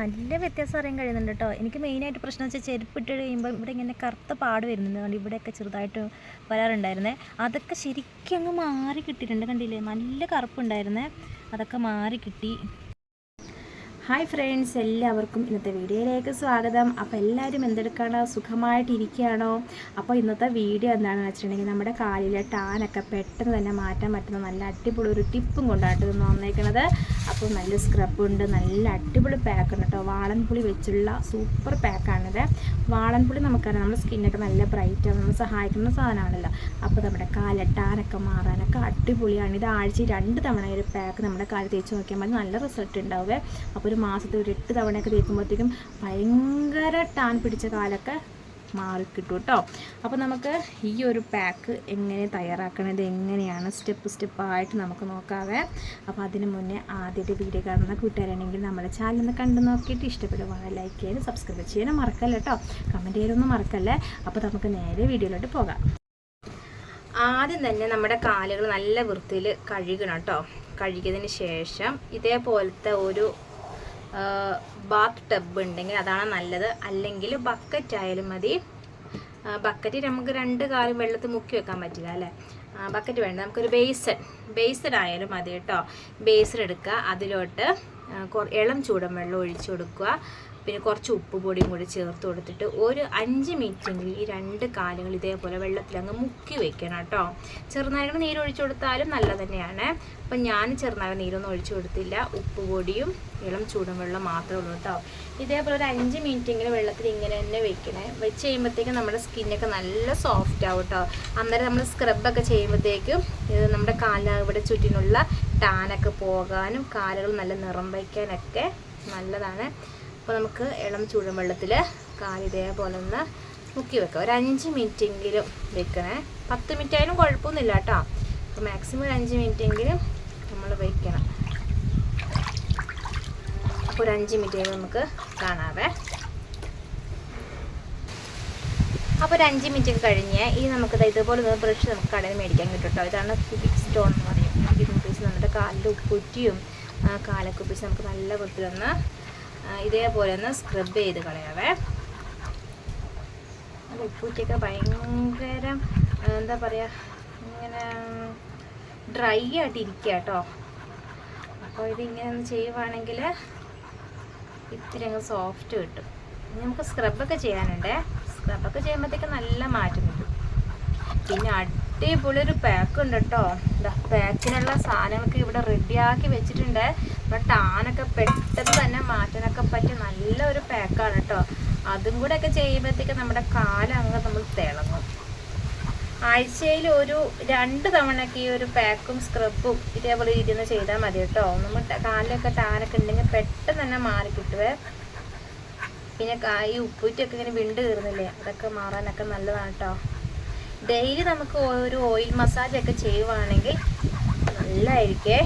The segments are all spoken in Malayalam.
നല്ല വ്യത്യാസം അറിയാൻ കഴിയുന്നുണ്ട് കേട്ടോ എനിക്ക് മെയിനായിട്ട് പ്രശ്നം വെച്ചാൽ ചെരുപ്പ് ഇട്ട് കഴിയുമ്പോൾ ഇവിടെ ഇങ്ങനെ കറുത്ത പാട് വരുന്നുണ്ട്. കണ്ട് ഇവിടെയൊക്കെ ചെറുതായിട്ട് വരാറുണ്ടായിരുന്നേ. അതൊക്കെ ശരിക്കും അങ്ങ് മാറി കിട്ടിയിട്ടുണ്ട്. കണ്ടില്ലേ? നല്ല കറുപ്പുണ്ടായിരുന്നേ. അതൊക്കെ മാറി കിട്ടി. ഹായ് ഫ്രണ്ട്സ് എല്ലാവർക്കും ഇന്നത്തെ വീഡിയോയിലേക്ക് സ്വാഗതം. അപ്പോൾ എല്ലാവരും എന്തെടുക്കാണോ? സുഖമായിട്ടിരിക്കുകയാണോ? അപ്പോൾ ഇന്നത്തെ വീഡിയോ എന്താണെന്ന് വെച്ചിട്ടുണ്ടെങ്കിൽ നമ്മുടെ കാലിലെ ടാനൊക്കെ പെട്ടെന്ന് തന്നെ മാറ്റാൻ പറ്റുന്ന നല്ല അടിപൊളി ഒരു ടിപ്പും കൊണ്ടാണ് ഇത് വന്നേക്കണത്. അപ്പോൾ നല്ല സ്ക്രബ് ഉണ്ട് നല്ല അടിപൊളി പാക്ക് ഉണ്ട് കേട്ടോ. വാളൻപുളി വെച്ചുള്ള സൂപ്പർ പാക്കാണിത് വാളൻപുളി നമുക്കറിയാം നമ്മുടെ സ്കിന്നൊക്കെ നല്ല ബ്രൈറ്റ് നമ്മൾ സഹായിക്കുന്ന സാധനമാണല്ലോ. അപ്പോൾ നമ്മുടെ കാലിലെ ടാനൊക്കെ മാറാനൊക്കെ അടിപൊളിയാണ്. ഇത് ആഴ്ചയിൽ രണ്ട് തവണ ഒരു പാക്ക് നമ്മുടെ കാലിൽ തേച്ച് നോക്കിയാൽ മതി നല്ല റിസൾട്ട് ഉണ്ടാവുക അപ്പോൾ ഒരു മാസത്തിൽ ഒരു എട്ട് തവണയൊക്കെ തേക്കുമ്പോഴത്തേക്കും ഭയങ്കര ടാൻ പിടിച്ച കാലൊക്കെ മാറിക്കിട്ടും കേട്ടോ അപ്പോൾ നമുക്ക് ഈ ഒരു പാക്ക് എങ്ങനെ തയ്യാറാക്കണത് എങ്ങനെയാണ് സ്റ്റെപ്പ് സ്റ്റെപ്പായിട്ട് നമുക്ക് നോക്കാവേ. അപ്പോൾ അതിന് മുന്നേ ആദ്യത്തെ വീഡിയോ കാണുന്ന കൂട്ടുകാരാണെങ്കിൽ നമ്മുടെ ചാനൽ ഒന്ന് കണ്ടു നോക്കിയിട്ട് ഇഷ്ടപ്പെടുവാണ് ലൈക്ക് ചെയ്യാനും സബ്സ്ക്രൈബ് ചെയ്യാനും മറക്കല്ല കേട്ടോ. കമന്റ് ചെയ്യാനൊന്നും മറക്കല്ലേ. അപ്പോൾ നമുക്ക് നേരെ വീഡിയോയിലോട്ട് പോകാം. ആദ്യം തന്നെ നമ്മുടെ കാലുകൾ നല്ല വൃത്തിയിൽ കഴുകണം കേട്ടോ. കഴുകിയതിന് ശേഷം ഇതേപോലത്തെ ഒരു ബാത്ത് ടബ് ഉണ്ടെങ്കിൽ അതാണ് നല്ലത്. അല്ലെങ്കിൽ ബക്കറ്റ് ആയാലും മതി. ബക്കറ്റ് നമുക്ക് രണ്ട് കാലം വെള്ളത്തിൽ മുക്കി വെക്കാൻ പറ്റില്ല അല്ലേ? ബക്കറ്റ് വേണ്ട. നമുക്കൊരു ബേസൺ ബേസൺ ആയാലും മതി കേട്ടോ. ബേസൺ എടുക്കുക. അതിലോട്ട് ഇളം ചൂടൻ വെള്ളം ഒഴിച്ചു കൊടുക്കുക. പിന്നെ കുറച്ച് ഉപ്പ് പൊടിയും കൂടി ചേർത്ത് കൊടുത്തിട്ട് ഒരു അഞ്ച് മിനിറ്റെങ്കിലും ഈ രണ്ട് കാലുകൾ ഇതേപോലെ വെള്ളത്തിൽ അങ്ങ് മുക്കി വെക്കണം കേട്ടോ. ചെറുനാരങ്ങ നീര് ഒഴിച്ചു കൊടുത്താലും നല്ല തന്നെയാണ്. അപ്പം ഞാൻ ചെറുനാരങ്ങ നീരൊന്നും ഒഴിച്ചു കൊടുത്തില്ല. ഉപ്പ് പൊടിയും ഇളം ചൂടും വെള്ളം മാത്രമേ ഉള്ളൂ കേട്ടോ. ഇതേപോലെ ഒരു അഞ്ച് മിനിറ്റെങ്കിലും വെള്ളത്തിൽ ഇങ്ങനെ തന്നെ വെക്കണേ. വെച്ച് കഴിയുമ്പോഴത്തേക്കും നമ്മുടെ സ്കിന്നൊക്കെ നല്ല സോഫ്റ്റ് ആവും കേട്ടോ. അന്നേരം നമ്മൾ സ്ക്രബൊക്കെ ചെയ്യുമ്പോഴത്തേക്കും ഇത് നമ്മുടെ കാലിന് ഇവിടെ ചുറ്റിനുള്ള ടാനൊക്കെ പോകാനും കാലുകൾ നല്ല നിറം വയ്ക്കാനൊക്കെ നല്ലതാണ്. അപ്പോൾ നമുക്ക് ഇളം ചൂടും വെള്ളത്തിൽ കാലിതയെ പോലെ ഒന്ന് മുക്കി വെക്കാം ഒരു അഞ്ച് മിനിറ്റെങ്കിലും വെക്കണേ. പത്ത് മിനിറ്റ് ആയാലും കുഴപ്പമൊന്നുമില്ല കേട്ടോ. അപ്പോൾ മാക്സിമം ഒരു അഞ്ച് മിനിറ്റെങ്കിലും നമ്മൾ വെക്കണം. അപ്പോൾ ഒരു അഞ്ച് മിനിറ്റ് നമുക്ക് കാണാവേ. അപ്പോൾ ഒരു അഞ്ച് മിനിറ്റ് കഴിഞ്ഞ് ഈ നമുക്ക് ഇതുപോലെ ഒന്ന് ബ്രഷ് നമുക്ക് കടയിൽ മേടിക്കാൻ കിട്ടും കേട്ടോ. ഇതാണ് ക്യൂബിക് സ്റ്റോൺ എന്ന് പറയും. ക്യൂബിക് റുപ്പീസ് നമ്മുടെ കാലിൽ ഉപ്പുറ്റിയും ആ, കാലൊക്കെ ഉപയോഗിച്ച് നമുക്ക് നല്ല വൃത്തിയിലൊന്ന് ഇതേപോലെ ഒന്ന് സ്ക്രബ് ചെയ്ത് കളയാവേ. ഉപ്പൂറ്റിയൊക്കെ ഭയങ്കര എന്താ പറയുക ഇങ്ങനെ ഡ്രൈ ആയിട്ട് ഇരിക്കുക കേട്ടോ അപ്പോൾ ഇതിങ്ങനെ ഒന്ന് ചെയ്യുവാണെങ്കിൽ ഇത്തിരി അങ്ങ് സോഫ്റ്റ് കിട്ടും. ഇനി നമുക്ക് സ്ക്രബൊക്കെ ചെയ്യാനുണ്ട്. സ്ക്രബൊക്കെ ചെയ്യുമ്പോഴത്തേക്ക് നല്ല മാറ്റം കിട്ടും. പിന്നെ അടിപൊളി ഒരു പാക്ക് ഉണ്ട് കേട്ടോ പാക്കിനുള്ള സാധനങ്ങളൊക്കെ ഇവിടെ റെഡിയാക്കി വെച്ചിട്ടുണ്ട്. നമ്മുടെ ടാനൊക്കെ പെട്ടെന്ന് തന്നെ മാറ്റാനൊക്കെ പറ്റിയ നല്ല ഒരു പാക്കാണ് കേട്ടോ അതും കൂടെ ഒക്കെ ചെയ്യുമ്പോഴത്തേക്ക് നമ്മുടെ കാലങ്ങ് നമ്മൾ തിളങ്ങും. ആഴ്ചയിൽ ഒരു രണ്ട് തവണയൊക്കെ ഈ ഒരു പാക്കും സ്ക്രബും ഇതേപോലെ ഇരുന്ന് ചെയ്താൽ മതി കേട്ടോ നമ്മൾ കാലിലൊക്കെ ടാനൊക്കെ ഉണ്ടെങ്കിൽ പെട്ടെന്ന് തന്നെ മാറി കിട്ടുവേ. പിന്നെ ഈ ഉപ്പൂറ്റൊക്കെ ഇങ്ങനെ വിണ്ട് കയറുന്നില്ലേ? അതൊക്കെ മാറാനൊക്കെ നല്ലതാണ് കേട്ടോ ഡെയിലി നമുക്ക് ഒരു ഓയിൽ മസാജൊക്കെ ചെയ്യുവാണെങ്കിൽ നല്ലതായിരിക്കേ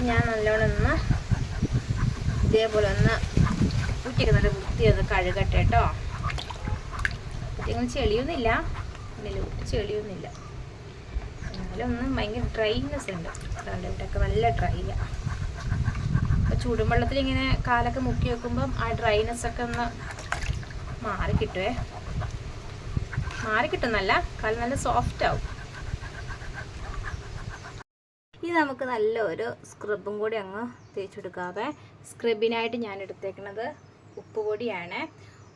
അപ്പം ഞാൻ നല്ലോണം ഒന്ന് ഇതേപോലെ ഒന്ന് കുറ്റിയൊക്കെ നല്ല വൃത്തി ഒന്ന് കഴുകട്ടെ കേട്ടോ. കുറ്റിങ്ങനെ ചെളിയൊന്നുമില്ല. ഇല്ല ചെളിയൊന്നുമില്ല. എന്നാലും ഒന്ന് ഭയങ്കര ഡ്രൈനെസ് ഉണ്ട്. അതുകൊണ്ട് ഇവിടെയൊക്കെ നല്ല ഡ്രൈയാണ് അപ്പോൾ ചൂടുവെള്ളത്തിൽ ഇങ്ങനെ കാലൊക്കെ മുക്കി വെക്കുമ്പം ആ ഡ്രൈനെസ് ഒക്കെ ഒന്ന് മാറി മാറിക്കിട്ടുന്നല്ല മാറി കാൽ നല്ല സോഫ്റ്റ് ആവും. ഇനി നമുക്ക് നല്ല ഒരു സ്ക്രബും കൂടി അങ്ങ് തേച്ചെടുക്കാതെ സ്ക്രബിനായിട്ട് ഞാൻ എടുത്തേക്കുന്നത് ഉപ്പുപൊടിയാണ്.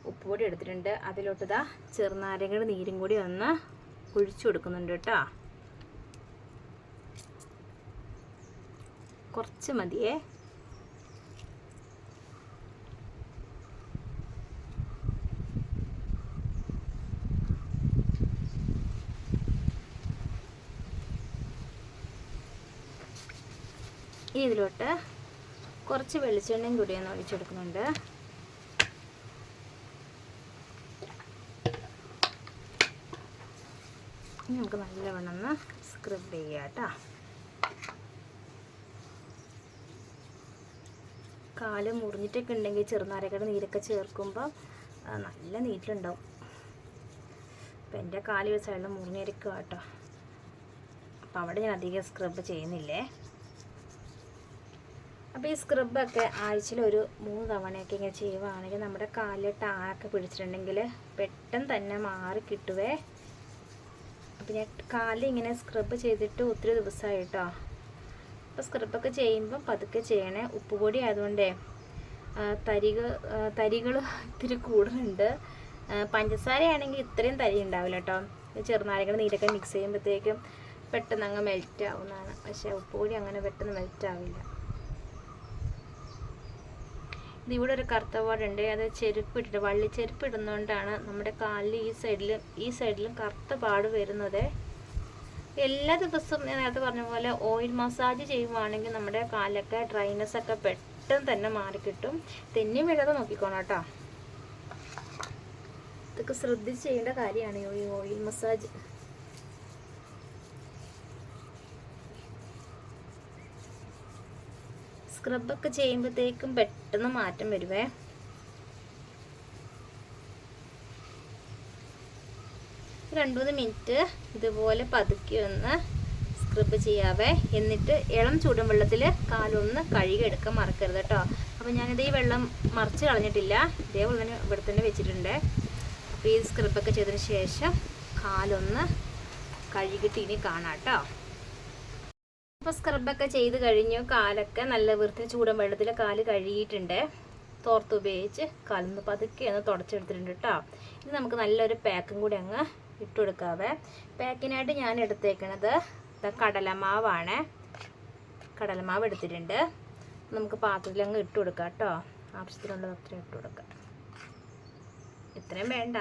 ഉപ്പുപൊടി എടുത്തിട്ടുണ്ട്. അതിലോട്ട് ഇതാ ചെറുനാരങ്ങയുടെ നീരും കൂടി ഒന്ന് ഒഴിച്ചു കൊടുക്കുന്നുണ്ട് കേട്ടോ. കുറച്ച് മതിയേ. ഇനി ഇതിലോട്ട് കുറച്ച് വെളിച്ചെണ്ണയും കൂടി ഒന്ന് ഒഴിച്ചെടുക്കുന്നുണ്ട്. ഇനി നമുക്ക് നല്ലവണ്ണം ഒന്ന് സ്ക്രബ് ചെയ്യാം കാൽ മുറിഞ്ഞിട്ടൊക്കെ ഉണ്ടെങ്കിൽ ചെറുനാരക്കട നീരൊക്കെ ചേർക്കുമ്പോൾ നല്ല നീറ്റിലുണ്ടാവും. അപ്പം എന്റെ കാൽ ഒരു സൈഡിൽ മുറിഞ്ഞിരിക്കുക കേട്ടോ. അപ്പം അവിടെ ഞാൻ അധികം സ്ക്രബ് ചെയ്യുന്നില്ലേ? അപ്പോൾ ഈ സ്ക്രബൊക്കെ ആഴ്ചയിൽ ഒരു മൂന്ന് തവണയൊക്കെ ഇങ്ങനെ ചെയ്യുവാണെങ്കിൽ നമ്മുടെ കാലിൽ ടാറൊക്കെ പിടിച്ചിട്ടുണ്ടെങ്കിൽ പെട്ടെന്ന് തന്നെ മാറി കിട്ടുവേ. അപ്പം ഞാൻ കാലിൽ ഇങ്ങനെ സ്ക്രബ് ചെയ്തിട്ട് ഒത്തിരി ദിവസമായി കേട്ടോ അപ്പോൾ സ്ക്രബൊക്കെ ചെയ്യുമ്പം പതുക്കെ ചെയ്യണേ. ഉപ്പുപൊടി ആയതുകൊണ്ടേ തരിക തരികൾ ഇത്തിരി കൂടുതലുണ്ട്. പഞ്ചസാരയാണെങ്കിൽ ഇത്രയും തരി ഉണ്ടാവില്ല കേട്ടോ ചെറുനാരങ്ങൾ നീരൊക്കെ മിക്സ് ചെയ്യുമ്പോഴത്തേക്കും പെട്ടെന്ന് അങ്ങ് മെൽറ്റ് ആവുന്നതാണ്. പക്ഷേ ഉപ്പുപൊടി അങ്ങനെ പെട്ടെന്ന് മെൽറ്റ് ആവില്ല. ഇവിടെ ഒരു കറുത്ത പാടുണ്ട് അത് ചെരുപ്പ് ഇട്ടിട്ട് വള്ളി ചെരുപ്പ് ഇടുന്നതുകൊണ്ടാണ് നമ്മുടെ കാലിൽ ഈ സൈഡിലും ഈ സൈഡിലും കറുത്ത പാട് വരുന്നത്. എല്ലാ ദിവസവും ഞാൻ നേരത്തെ പറഞ്ഞ പോലെ ഓയിൽ മസാജ് ചെയ്യുവാണെങ്കിൽ നമ്മുടെ കാലൊക്കെ ഡ്രൈനെസ് ഒക്കെ പെട്ടെന്ന് തന്നെ മാറിക്കിട്ടും തെന്നി വീഴാതെ നോക്കിക്കോണം കേട്ടോ. ഇതൊക്കെ ശ്രദ്ധിച്ച് ചെയ്യേണ്ട കാര്യമാണ് ഈ ഓയിൽ മസാജ്. സ്ക്രബൊക്കെ ചെയ്യുമ്പോഴത്തേക്കും പെട്ടെന്ന് മാറ്റം വരുവേ. രണ്ട് മൂന്ന് മിനിറ്റ് ഇതുപോലെ പതുക്കി ഒന്ന് സ്ക്രബ് ചെയ്യാവേ. എന്നിട്ട് ഇളം ചൂടും വെള്ളത്തിൽ കാലൊന്ന് കഴുകിയെടുക്കാൻ മറക്കരുത് കേട്ടോ. അപ്പോൾ ഞാനിത് ഈ വെള്ളം മറിച്ച് കളഞ്ഞിട്ടില്ല. ഇതേപോലെ തന്നെ ഇവിടെ തന്നെ വെച്ചിട്ടുണ്ട്. അപ്പോൾ ഈ സ്ക്രബൊക്കെ ചെയ്തതിന് ശേഷം കാലൊന്ന് കഴുകിയിട്ട് ഇനി കാണാം കേട്ടോ. അപ്പോൾ സ്ക്രബൊക്കെ ചെയ്ത് കഴിഞ്ഞു. കാലൊക്കെ നല്ല വൃത്തി ചൂടൻ വെള്ളത്തിൽ കാൽ കഴുകിയിട്ടുണ്ട്. തോർത്ത് ഉപയോഗിച്ച് കാലൊന്ന് പതുക്കെ ഒന്ന് തുടച്ചെടുത്തിട്ടുണ്ട് കേട്ടോ ഇനി നമുക്ക് നല്ലൊരു പാക്കും കൂടി അങ്ങ് ഇട്ട് കൊടുക്കാവേ. പാക്കിനായിട്ട് ഞാൻ എടുത്തേക്കണത് കടലമാവാണ്. കടലമാവ് എടുത്തിട്ടുണ്ട്. നമുക്ക് പാത്രത്തിൽ അങ്ങ് ഇട്ട് കൊടുക്കാം കേട്ടോ ആവശ്യത്തിനുള്ളത് അത്രയും ഇട്ട് കൊടുക്കാം. ഇത്രയും വേണ്ട.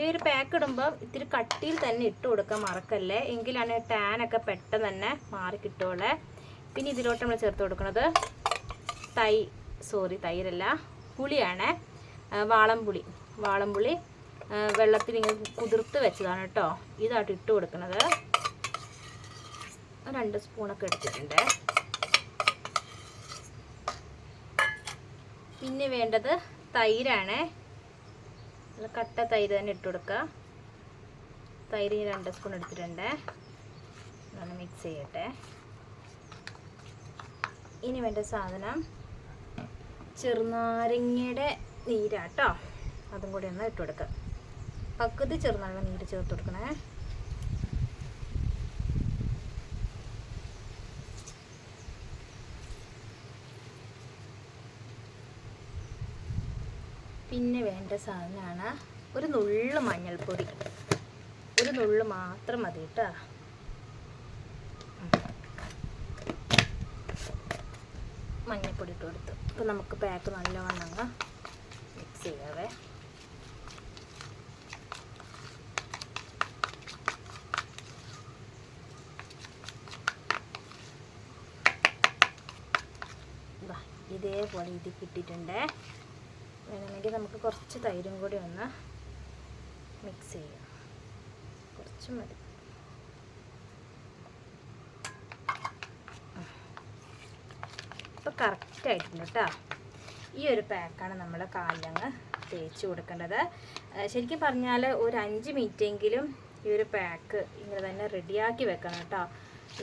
ഈ ഒരു പാക്ക് ഇടുമ്പോൾ ഇത്തിരി കട്ടിയിൽ തന്നെ ഇട്ട് കൊടുക്കാൻ മറക്കല്ലേ? എങ്കിലാണ് ടാനൊക്കെ പെട്ടെന്ന് തന്നെ മാറി കിട്ടുള്ളേ പിന്നെ ഇതിലോട്ട് നമ്മൾ ചേർത്ത് കൊടുക്കുന്നത് തൈ സോറി തൈരല്ല പുളിയാണ്. വാളംപുളി. വാളംപുളി വെള്ളത്തിൽ ഇങ്ങനെ കുതിർത്ത് വെച്ചതാണ് കേട്ടോ. ഇതായിട്ട് ഇട്ട് കൊടുക്കുന്നത്. രണ്ട് സ്പൂണൊക്കെ എടുത്തിട്ടുണ്ട്. പിന്നെ വേണ്ടത് തൈരാണ്. നല്ല കട്ട തൈര് തന്നെ ഇട്ട് കൊടുക്കുക. തൈര് ഞാൻ രണ്ട് സ്പൂൺ എടുത്തിട്ടുണ്ട്. ഒന്ന് മിക്സ് ചെയ്യട്ടെ. ഇനി വേണ്ട സാധനം ചെറുനാരങ്ങയുടെ നീരാട്ടോ. അതും കൂടി ഒന്ന് ഇട്ട് കൊടുക്കുക. പകുതി ചെറുനാരങ്ങ നീര് ചേർത്ത് കൊടുക്കണേ. പിന്നെ വേണ്ട സാധനമാണ് ഒരു നുള്ളു മഞ്ഞൾപ്പൊടി. ഒരു നുള്ളു മാത്രം മതി കേട്ടോ. മഞ്ഞൾപ്പൊടി ഇട്ട് കൊടുത്തു. അപ്പോൾ നമുക്ക് പാക്ക് നല്ലവണ്ണം അങ്ങ് മിക്സ് ചെയ്യാവേ. ഇതേപോലെ ഇത് കിട്ടിയിട്ടുണ്ട്. വേണമെങ്കിൽ നമുക്ക് കുറച്ച് തൈരും കൂടി ഒന്ന് മിക്സ് ചെയ്യാം. കുറച്ച് മതി. ഇപ്പോൾ കറക്റ്റ് ആയിട്ടുണ്ട് കേട്ടോ ഈ ഒരു പാക്കാണ് നമ്മൾ കാലിലങ്ങ് തേച്ച് കൊടുക്കേണ്ടത്. ശരിക്കും പറഞ്ഞാൽ ഒരു അഞ്ച് മിനിറ്റെങ്കിലും ഈ ഒരു പാക്ക് ഇങ്ങനെ തന്നെ റെഡിയാക്കി വെക്കണം കേട്ടോ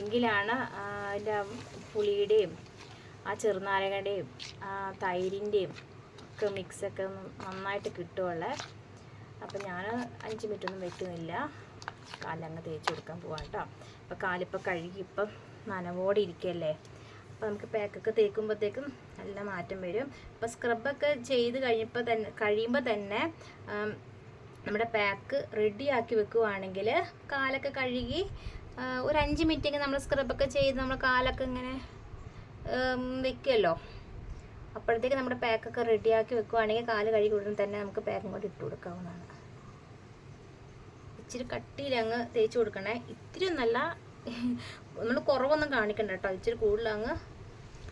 എങ്കിലാണ് അതിന്റെ പുളിയുടെയും ആ ചെറുനാരകയുടെയും തൈരിന്റെയും ഒക്കെ മിക്സൊക്കെ നന്നായിട്ട് കിട്ടുള്ളേ അപ്പം ഞാൻ അഞ്ച് മിനിറ്റ് ഒന്നും വെക്കുന്നില്ല. കാലങ്ങ് തേച്ച് കൊടുക്കാൻ പോവാം കേട്ടോ അപ്പോൾ കാലിപ്പോൾ കഴുകി ഇപ്പം നനവോടെ ഇരിക്കല്ലേ. അപ്പോൾ നമുക്ക് പാക്കൊക്കെ തേക്കുമ്പോഴത്തേക്കും നല്ല മാറ്റം വരും. അപ്പോൾ സ്ക്രബൊക്കെ ചെയ്ത് കഴിഞ്ഞപ്പോൾ തന്നെ കഴിയുമ്പോൾ തന്നെ നമ്മുടെ പാക്ക് റെഡിയാക്കി വെക്കുവാണെങ്കിൽ കാലൊക്കെ കഴുകി ഒരു അഞ്ച് മിനിറ്റെങ്കിൽ നമ്മൾ സ്ക്രബൊക്കെ ചെയ്ത് നമ്മൾ കാലൊക്കെ ഇങ്ങനെ വെക്കുമല്ലോ അപ്പോഴത്തേക്ക് നമ്മുടെ പാക്കൊക്കെ റെഡിയാക്കി വെക്കുവാണെങ്കിൽ കാൽ കഴുകി ഉടനെ തന്നെ നമുക്ക് പാക്കും കൂടി ഇട്ട് കൊടുക്കാവുന്നതാണ്. ഇച്ചിരി കട്ടിയിൽ അങ്ങ് തേച്ച് കൊടുക്കണേ. ഇത്തിരി നല്ല നമ്മൾ കുറവൊന്നും കാണിക്കണ്ട കേട്ടോ. ഇച്ചിരി കൂടുതൽ അങ്ങ്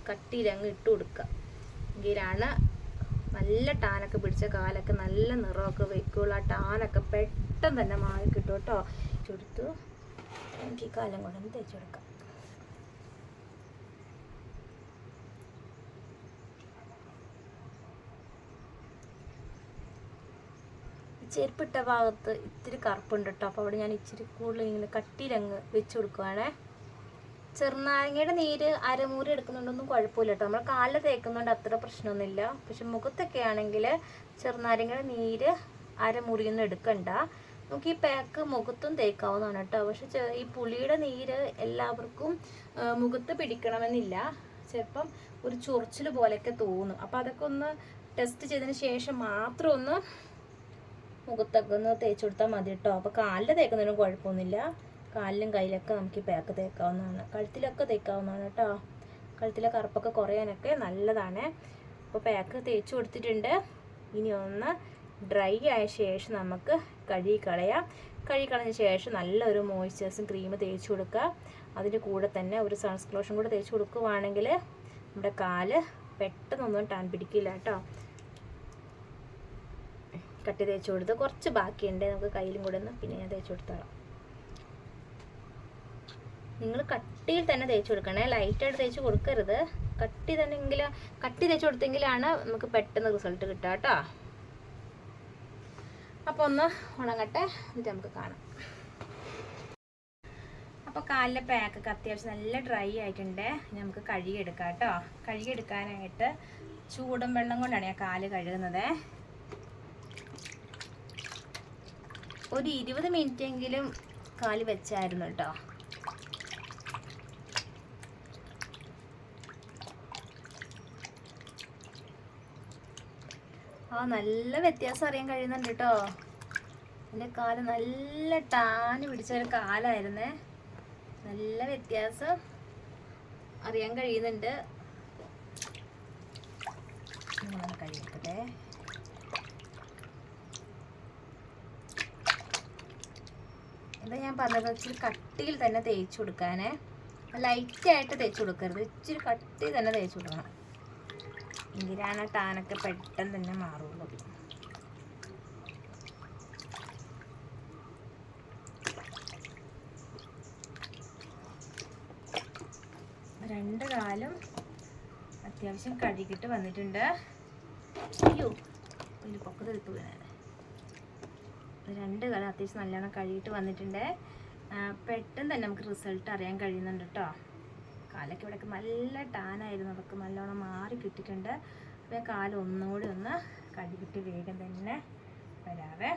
കട്ടിയിൽ അങ്ങ് ഇട്ട് കൊടുക്കുക. എങ്കിലാണ് നല്ല ടാനൊക്കെ പിടിച്ച കാലൊക്കെ നല്ല നിറമൊക്കെ വെക്കുള്ളൂ ആ ടാനൊക്കെ പെട്ടെന്ന് തന്നെ മാറി കിട്ടും കേട്ടോ. ചുടുത്തു എനിക്ക് കാലം കൊണ്ടൊന്ന് തേച്ച് കൊടുക്കാം. ചെരുപ്പിട്ട ഭാഗത്ത് ഇത്തിരി കറുപ്പുണ്ട് കേട്ടോ അപ്പോൾ അവിടെ ഞാൻ ഇച്ചിരി കൂടുതൽ ഇങ്ങനെ കട്ടിയിലങ്ങ് വെച്ച് കൊടുക്കുവാണേ. ചെറുനാരങ്ങയുടെ നീര് അരമൂരി എടുക്കുന്നുണ്ടൊന്നും കുഴപ്പമില്ല കേട്ടോ നമ്മൾ കാലിൽ തേക്കുന്നുണ്ട് അത്ര പ്രശ്നമൊന്നുമില്ല. പക്ഷെ മുഖത്തൊക്കെ ആണെങ്കിൽ ചെറുനാരങ്ങയുടെ നീര് അരമുറിയൊന്നും എടുക്കണ്ട. നമുക്ക് ഈ പാക്ക് മുഖത്തും തേക്കാവുന്നതാണ് കേട്ടോ പക്ഷെ ഈ പുളിയുടെ നീര് എല്ലാവർക്കും മുഖത്ത് പിടിക്കണമെന്നില്ല. ചിലപ്പം ഒരു ചൊറിച്ചിൽ പോലെയൊക്കെ തോന്നും. അപ്പോൾ അതൊക്കെ ഒന്ന് ടെസ്റ്റ് ചെയ്തതിന് ശേഷം മാത്രം ഒന്ന് മുഖത്തൊക്കെ ഒന്ന് തേച്ച് കൊടുത്താൽ മതി കേട്ടോ അപ്പോൾ കാലിൽ തേക്കുന്നതിനും കുഴപ്പമൊന്നുമില്ല. കാലിലും കയ്യിലൊക്കെ നമുക്ക് ഈ പാക്ക് തേക്കാവുന്നതാണ്. കഴുത്തിലൊക്കെ തേക്കാവുന്നതാണ് കേട്ടോ കഴുത്തിലെ കറുപ്പൊക്കെ കുറയാനൊക്കെ നല്ലതാണ്. അപ്പോൾ പാക്ക് തേച്ച് കൊടുത്തിട്ടുണ്ട്. ഇനി ഒന്ന് ഡ്രൈ ആയ ശേഷം നമുക്ക് കഴുകി കളയാം. കഴുകി കളഞ്ഞ ശേഷം നല്ലൊരു മോയ്സ്ചറൈസും ക്രീം തേച്ച് കൊടുക്കുക. അതിന്റെ കൂടെ തന്നെ ഒരു സൺസ്ക്ലോഷൻ കൂടെ തേച്ച് കൊടുക്കുവാണെങ്കിൽ നമ്മുടെ കാൽ പെട്ടെന്നൊന്നും ടാൻ പിടിക്കില്ല കേട്ടോ കട്ടി തേച്ച് കൊടുത്ത് കുറച്ച് ബാക്കിയുണ്ട്. നമുക്ക് കയ്യിലും കൂടെ ഒന്ന് പിന്നെ ഞാൻ തേച്ച് കൊടുത്തോളാം നിങ്ങൾ കട്ടിയിൽ തന്നെ തേച്ച് കൊടുക്കണേ. ലൈറ്റായിട്ട് തേച്ച് കൊടുക്കരുത്. കട്ടി തന്നെങ്കിൽ കട്ടി തേച്ച് കൊടുത്തെങ്കിലാണ് നമുക്ക് പെട്ടെന്ന് റിസൾട്ട് കിട്ടുക കേട്ടോ. അപ്പോൾ ഒന്ന് ഉണങ്ങട്ടെ. എന്നിട്ട് നമുക്ക് കാണാം. അപ്പോൾ കാലിലെ പാക്കൊക്കെ അത്യാവശ്യം നല്ല ഡ്രൈ ആയിട്ടുണ്ട്. നമുക്ക് കഴുകിയെടുക്കാം കേട്ടോ. കഴുകിയെടുക്കാനായിട്ട് ചൂടും വെള്ളം കൊണ്ടാണ് ഞാൻ കാൽ കഴുകുന്നത്. ഒരു ഇരുപത് എങ്കിലും കാലി വെച്ചായിരുന്നു കേട്ടോ. ആ നല്ല വ്യത്യാസം അറിയാൻ കഴിയുന്നുണ്ട് കേട്ടോ. എന്റെ കാൽ നല്ല ടാന് പിടിച്ച ഒരു കാലായിരുന്നേ. നല്ല വ്യത്യാസം അറിയാൻ കഴിയുന്നുണ്ട്. കഴിയട്ടെ. ഇത് ഞാൻ പറഞ്ഞത് ഇച്ചിരി കട്ടിയിൽ തന്നെ തേച്ച് കൊടുക്കാനേ. ലൈറ്റായിട്ട് തേച്ച് കൊടുക്കരുത്. ഇച്ചിരി കട്ടി തന്നെ തേച്ച് കൊടുക്കണം. എങ്കിലാണ് ടാനൊക്കെ പെട്ടെന്ന് തന്നെ മാറുള്ളൂ? രണ്ട് കാലും അത്യാവശ്യം കഴുകിയിട്ട് വന്നിട്ടുണ്ട്. അയ്യോ ഒരു പൊക്കത്ത് രണ്ട് കാലം അത്യാവശ്യം നല്ലോണം കഴുകിയിട്ട് വന്നിട്ടുണ്ട്. പെട്ടെന്ന് തന്നെ നമുക്ക് റിസൾട്ട് അറിയാൻ കഴിയുന്നുണ്ട് കേട്ടോ കാലൊക്കെ ഇവിടെയൊക്കെ നല്ല ടാനായിരുന്നു അതൊക്കെ നല്ലോണം മാറി കിട്ടിയിട്ടുണ്ട്. അപ്പോൾ കാൽ ഒന്നുകൂടി ഒന്ന് കഴുകിയിട്ട് വേഗം തന്നെ വരാവേ.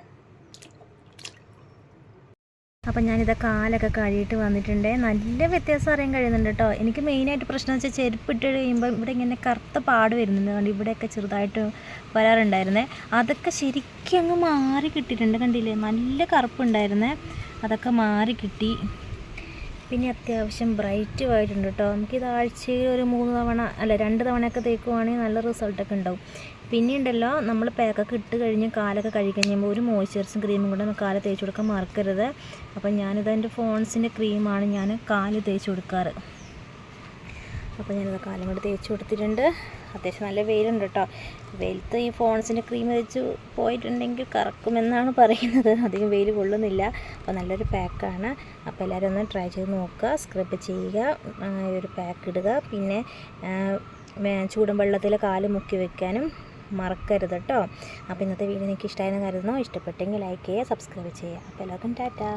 അപ്പം ഞാനിത് കാലൊക്കെ കഴുകിയിട്ട് വന്നിട്ടുണ്ട്. നല്ല വ്യത്യാസം അറിയാൻ കഴിയുന്നുണ്ട് കേട്ടോ. എനിക്ക് മെയിനായിട്ട് പ്രശ്നം വെച്ചാൽ ചെരുപ്പ് ഇട്ട് കഴിയുമ്പോൾ ഇവിടെ ഇങ്ങനെ കറുത്ത പാട് വരുന്നുണ്ട്. കണ്ട്? ഇവിടെയൊക്കെ ചെറുതായിട്ട് വരാറുണ്ടായിരുന്നേ. അതൊക്കെ ശരിക്കും അങ്ങ് മാറി കിട്ടിയിട്ടുണ്ട്. കണ്ടില്ലേ? നല്ല കറുപ്പുണ്ടായിരുന്നേ. അതൊക്കെ മാറി കിട്ടി. പിന്നെ അത്യാവശ്യം ബ്രൈറ്റും ആയിട്ടുണ്ട് കേട്ടോ. നമുക്കിത് ആഴ്ചയിൽ ഒരു മൂന്ന് തവണ അല്ല രണ്ട് തവണയൊക്കെ തേക്കുവാണെങ്കിൽ നല്ല റിസൾട്ടൊക്കെ ഉണ്ടാവും. പിന്നെ ഉണ്ടല്ലോ നമ്മൾ പാക്കൊക്കെ ഇട്ട് കഴിഞ്ഞ് കാലൊക്കെ കഴുകി കഴിയുമ്പോൾ ഒരു മോയ്സ്ചറൈസും ക്രീമും കൂടെ നമ്മൾ കാൽ തേച്ച് കൊടുക്കാൻ മറക്കരുത്. അപ്പം ഞാനിത് എന്റെ ഫോൺസിന്റെ ക്രീമാണ് ഞാൻ കാൽ തേച്ച് കൊടുക്കാറ്. അപ്പോൾ ഞാനത് കാലം കൂടെ തേച്ച് കൊടുത്തിട്ടുണ്ട്. അത്യാവശ്യം നല്ല വെയിലുണ്ട് കേട്ടോ. വെയിലത്ത് ഈ ഫോൺസിന്റെ ക്രീം തേച്ച് പോയിട്ടുണ്ടെങ്കിൽ കറക്കുമെന്നാണ് പറയുന്നത്. അധികം വെയിൽ കൊള്ളുന്നില്ല. അപ്പോൾ നല്ലൊരു പാക്കാണ് അപ്പോൾ എല്ലാവരും ഒന്ന് ട്രൈ ചെയ്ത് നോക്കുക. സ്ക്രബ് ചെയ്യുക. ഒരു പാക്ക് ഇടുക. പിന്നെ ചൂടും വെള്ളത്തിൽ കാൽ മുക്കി വെക്കാനും മറക്കരുത് കേട്ടോ. അപ്പോൾ ഇന്നത്തെ വീഡിയോ നിങ്ങൾക്ക് ഇഷ്ടമായെന്ന് കരുതുന്നു. ഇഷ്ടപ്പെട്ടെങ്കിൽ ലൈക്ക് ചെയ്യുക സബ്സ്ക്രൈബ് ചെയ്യുക. അപ്പോൾ എല്ലാവർക്കും ടാറ്റാ.